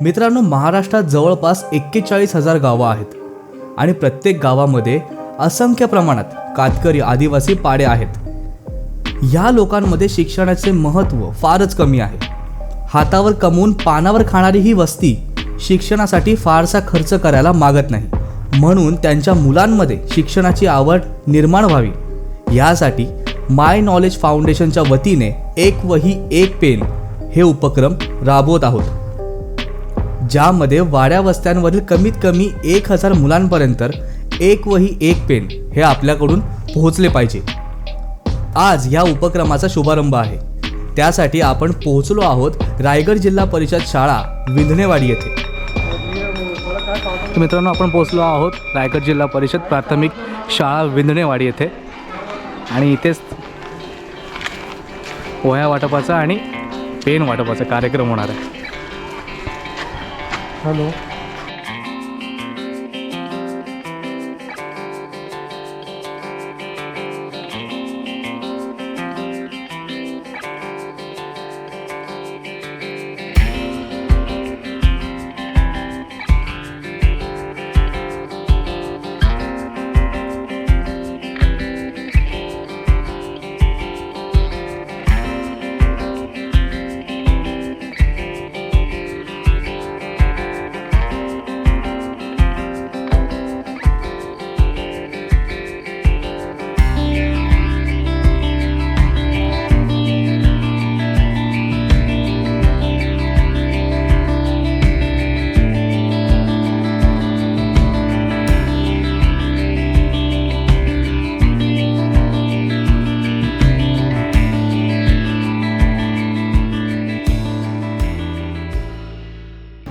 मित्रांनो महाराष्ट्रात जवळपास एक्केचाळीस हजार गावं आहेत. आणि प्रत्येक गावामध्ये असंख्य प्रमाणात कातकरी आदिवासी पाडे आहेत. ह्या लोकांमध्ये शिक्षणाचे महत्त्व फारच कमी आहे. हातावर कमवून पानावर खाणारी ही वस्ती शिक्षणासाठी फारसा खर्च करायला मागत नाही. म्हणून त्यांच्या मुलांमध्ये शिक्षणाची आवड निर्माण व्हावी. यासाठी माय नॉलेज फाउंडेशनच्या वतीने एक वही एक पेन हे उपक्रम राबवत आहोत. ज्यामध्ये वाड्या वस्त्यांवरील कमीत कमी एक हजार मुलांपर्यंत एक वही एक पेन हे आपल्याकडून पोहोचले पाहिजे. आज ह्या उपक्रमाचा शुभारंभ आहे. त्यासाठी आपण पोहोचलो आहोत रायगड जिल्हा परिषद शाळा विंधणेवाडी येथे. मित्रांनो आपण पोहोचलो आहोत रायगड जिल्हा परिषद प्राथमिक शाळा विंधणेवाडी येथे. आणि इथेच वह्या वाटपाचा आणि पेन वाटपाचा कार्यक्रम होणार आहे. Ah, Alô?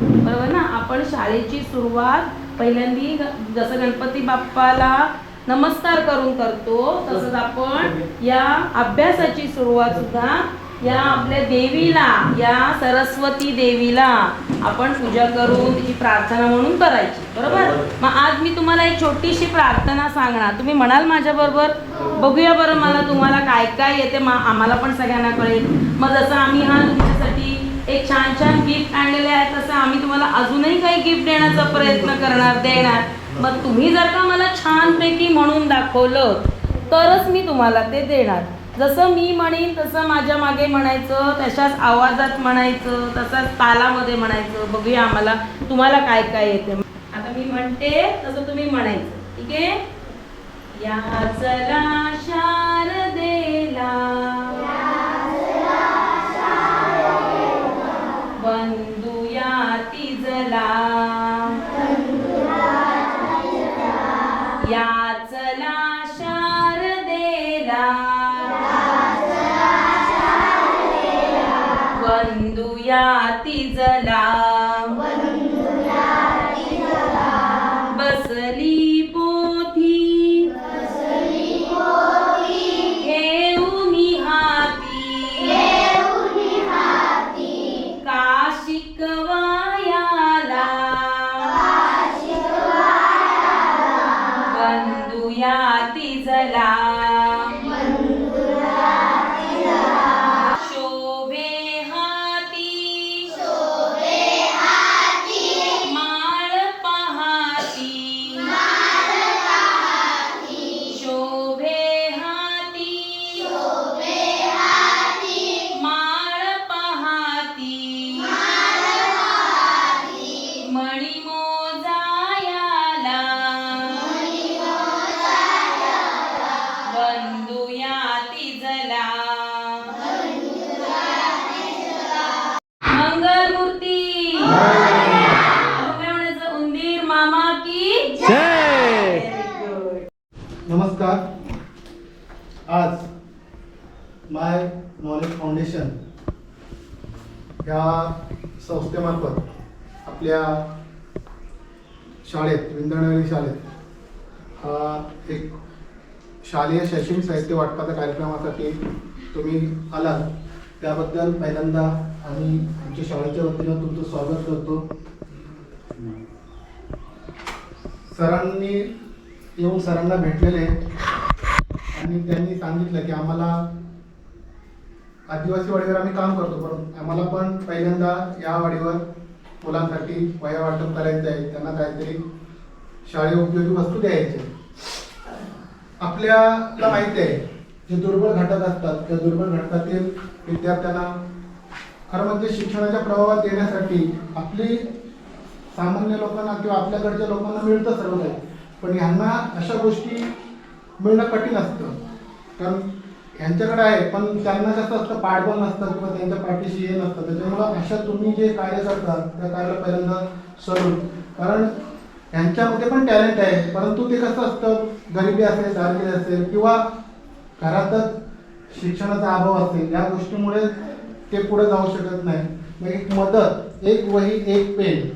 बरोबर ना? आपण शाळेची सुरुवात पहिल्यांदी जसं गणपती बाप्पाला नमस्कार करून करतो तसंच आपण या अभ्यासाची सुरुवात सुद्धा या आपल्या देवीला या सरस्वती देवीला आपण पूजा करून तिची प्रार्थना म्हणून करायची. बरोबर? मग आज मी तुम्हाला एक छोटीशी प्रार्थना सांगणार. तुम्ही म्हणाल माझ्या बरोबर बघूया बरं मला तुम्हाला काय काय येते आम्हाला पण सगळ्यांना कळेल. मग जसं आम्ही हा तुमच्यासाठी एक छान छान गिफ्ट आणलेले आहे तसं आम्ही तुम्हाला अजूनही काही गिफ्ट देण्याचा प्रयत्न करणार देणार. मग तुम्ही जर का मला छानपैकी म्हणून दाखवलं तरच मी तुम्हाला ते देणार. जसं मी म्हणेन तसं माझ्या मागे म्हणायचं तशाच आवाजात म्हणायचं तसाच तालामध्ये म्हणायचं बघूया आम्हाला तुम्हाला काय काय येते. आता मी म्हणते तसं तुम्ही म्हणायचं ठीक आहे? या चला शारदेला या चला शारदेला बंधुया या संस्थेमार्फत आपल्या शाळेत विंदणवेली शाळेत हा एक शालेय शैक्षणिक साहित्य वाटपाच्या कार्यक्रमासाठी तुम्ही आलात. त्याबद्दल पहिल्यांदा आम्ही आमच्या शाळेच्या वतीनं तुमचं स्वागत करतो. सरांनी येऊन सरांना भेटलेले आणि त्यांनी सांगितलं की आम्हाला आदिवासी वाडीवर आम्ही काम करतो पण आम्हाला पण पहिल्यांदा या वाडीवर मुलांसाठी वया वाटप करायचं आहे. त्यांना काहीतरी शाळेत उपयोगी वस्तू द्यायचे आपल्याला माहिती आहे जे दुर्बल घटक असतात त्या दुर्बल घटकातील विद्यार्थ्यांना खरं म्हणजे शिक्षणाच्या प्रभावात येण्यासाठी आपली सामान्य लोकांना किंवा आपल्याकडच्या लोकांना मिळतं सर्व काही पण ह्यांना अशा गोष्टी मिळणं कठीण असतं. कारण यांच्याकडे आहे पण त्यांना कसं असतं पाठबळ नसतं किंवा त्यांच्या पाठीशी हे नसतं. त्याच्यामुळं अशा तुम्ही जे कार्य करता त्या कार्याला पहिल्यांदा सरून कारण यांच्यामध्ये पण टॅलेंट आहे परंतु ते कसं असतं गरिबी असेल दारिद्र्य असेल किंवा घरातच शिक्षणाचा अभाव असेल या गोष्टीमुळे ते पुढे जाऊ शकत नाही. मग एक मदत एक वही एक पेन.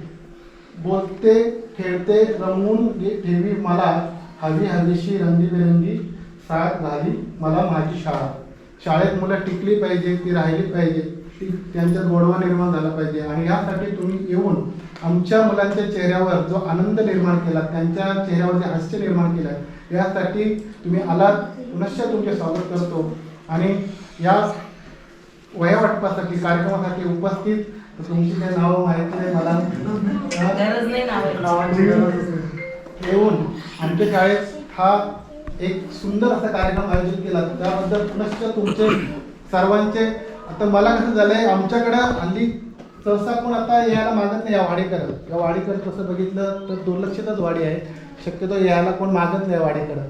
बोलते खेळते रमवून घे- ठेवी मला हवी हवीशी रंगीबेरंगी साथ झाली मला माझी शाळा. शाळेत मुलं टिकली पाहिजे ती राहिली पाहिजे ती त्यांच्यात गोडवा निर्माण झाला पाहिजे. आणि यासाठी तुम्ही येऊन आमच्या मुलांच्या चेहऱ्यावर जो आनंद निर्माण केला त्यांच्या चेहऱ्यावर जे हास्य निर्माण केलं यासाठी तुम्ही आलात पुनश्च तुमचे स्वागत करतो. आणि या वया वाटपासाठी कार्यक्रमासाठी उपस्थित तुमची काही नावं माहिती नाही मला. येऊन आमच्या शाळेत हा एक सुंदर असा कार्यक्रम आयोजित केला. त्याबद्दल पुनश्च तुमचे सर्वांचे आता मला कसं झालंय आमच्याकडं हल्ली सहसा कोण आता यायला मागत नाही या वाडीकडं या वाडीकडं तसं बघितलं तर दुर्लक्षितच वाडी आहे. शक्यतो यायला कोण मागत नाही वाडीकडं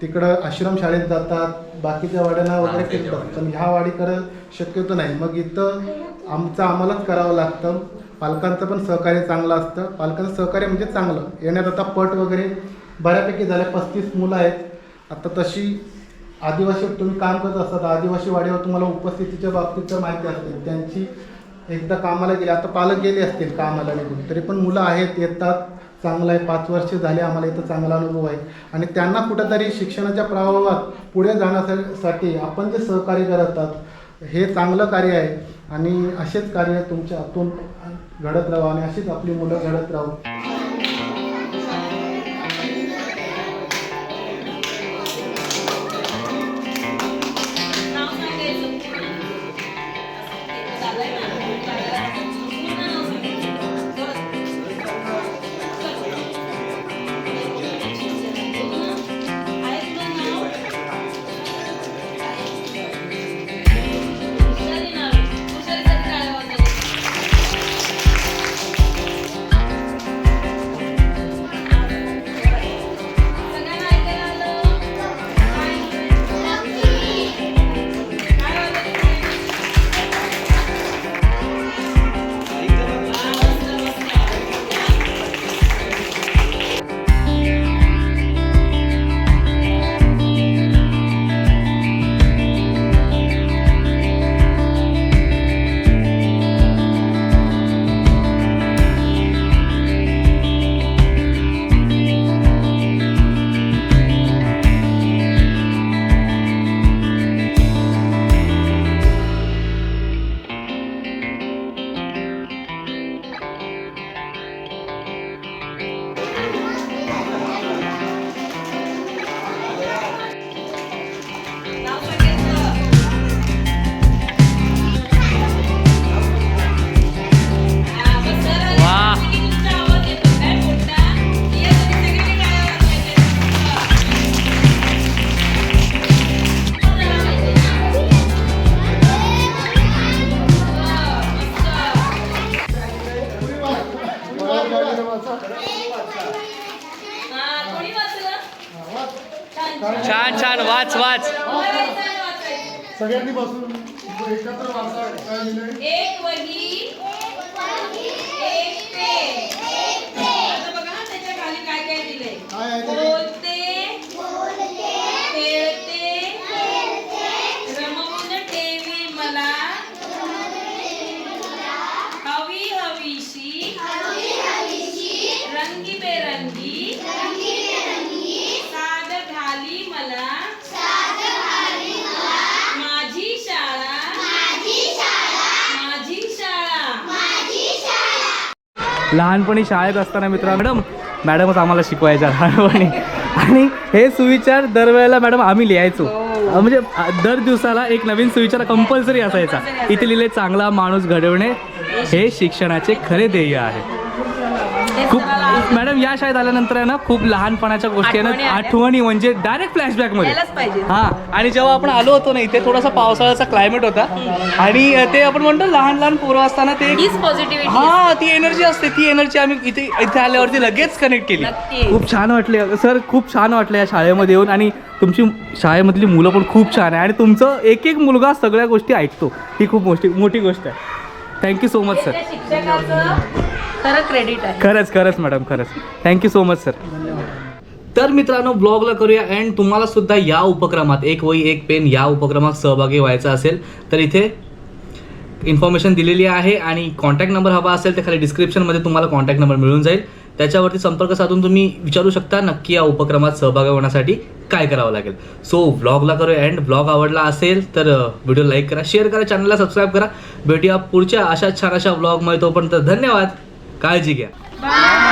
तिकडं आश्रम शाळेत जातात बाकीच्या वाड्यांना वगैरे फिरतात. पण ह्या वाडीकडं शक्यतो नाही. मग इथं आमचं आम्हालाच करावं लागतं. पालकांचं पण सहकार्य चांगलं असतं. पालकांचं सहकार्य म्हणजे चांगलं. येण्यात आता पट वगैरे बऱ्यापैकी झाले. पस्तीस मुलं आहेत. आता तशी आदिवासी तुम्ही काम करत असतात आदिवासी वाडीवर तुम्हाला उपस्थितीच्या बाबतीत तर माहिती असते त्यांची एकदा कामाला गेले आता पालक गेले असतील कामाला निघून. तरी पण मुलं आहेत येतात चांगलं आहे. पाच वर्ष झाले आम्हाला इथं चांगला अनुभव आहे. आणि त्यांना कुठंतरी शिक्षणाच्या प्रभावात पुढे जाण्यासाठी आपण जे सहकार्य करतात हे चांगलं कार्य आहे. आणि असेच कार्य तुमच्या हातून घडत राहावं आणि अशीच आपली मुलं घडत राहू. छान, छान. वाच वाच. सगळ्यांनी बसून एकत्र वाचा काय लिहिलंय? एक वही एक पेन. लहानपणी शाळेत असताना मित्र मॅडम मॅडमच आम्हाला शिकवायच्या लहानपणी. आणि हे सुविचार दरवेळेला मॅडम आम्ही लिहायचो. म्हणजे दर दिवसाला एक नवीन सुविचार कंपल्सरी असायचा. इथे लिहिले चांगला माणूस घडवणे हे शिक्षणाचे खरे ध्येय आहे. खूप मॅडम या शाळेत आल्यानंतर आहे ना खूप लहानपणाच्या गोष्टी आहे आठवणी ना. आठवणी म्हणजे डायरेक्ट फ्लॅशबॅकमध्ये. हा आणि जेव्हा आपण आलो होतो ना इथे थोडासा पावसाळ्याचा क्लायमेट होता. आणि ते आपण म्हणतो लहान लहान पोरं असताना ते हा ती एनर्जी असते. ती एनर्जी आम्ही इथे इथे आल्यावरती लगेच कनेक्ट केली. खूप छान वाटले. सर खूप छान वाटलं या शाळेमध्ये येऊन. आणि तुमची शाळेमधली मुलं पण खूप छान आहे. आणि तुमचं एक एक मुलगा सगळ्या गोष्टी ऐकतो. ही खूप मोठी मोठी गोष्ट आहे. Thank you so much sir शिक्षकाचं क्रेडिट आहे. खरंच खरंच मॅडम खरंच. थँक्यू सो मच सर तर मित्रांनो ब्लॉगला करूया अँड तुम्हाला सुद्धा या उपक्रमात एक वही एक पेन या उपक्रमात सहभागी व्हायचं असेल तर इथे इन्फॉर्मेशन दिलेली आहे आणि कॉन्टॅक्ट नंबर हवा असेल तर खाली डिस्क्रिप्शनमध्ये तुम्हाला कॉन्टॅक्ट नंबर मिळून जाईल. त्याच्यावरती संपर्क साधून तुम्ही विचारू शकता नक्की या उपक्रमात सहभागी होण्यासाठी काय करावं लागेल. सो व्लॉगला करू अँड व्लॉग आवडला असेल तर व्हिडिओ लाईक करा शेअर करा चॅनलला सबस्क्राईब करा. भेटूया पुढच्या अशा छान अशा व्लॉगमध्ये तोपर्यंत धन्यवाद. काळजी घ्या. बाय